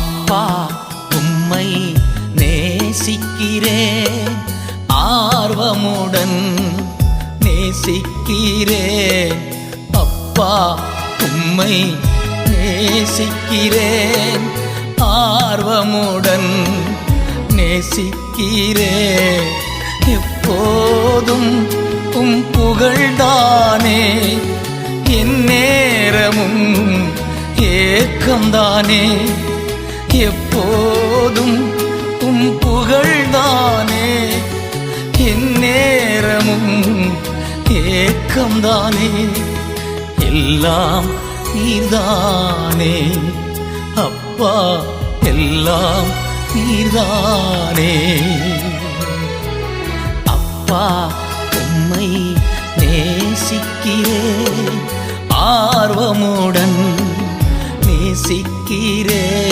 அப்பா உம்மை நேசிக்கிறேன். ஆர்வமுடன் நேசிக்கிறேன். அப்பா உம்மை நேசிக்கிறேன். ஆர்வமுடன் நேசிக்கிறேன். எப்போதும் உம் புகழ்தானே என் நேரமும் ஏக்கம்தானே. நேரமும் ஏக்கம்தானே? எல்லாம் நீர்தானே? அப்பா எல்லாம் நீர்தானே? அப்பா உம்மை நேசிக்கிறேன். ஆர்வமுடன் நேசிக்கிறேன்.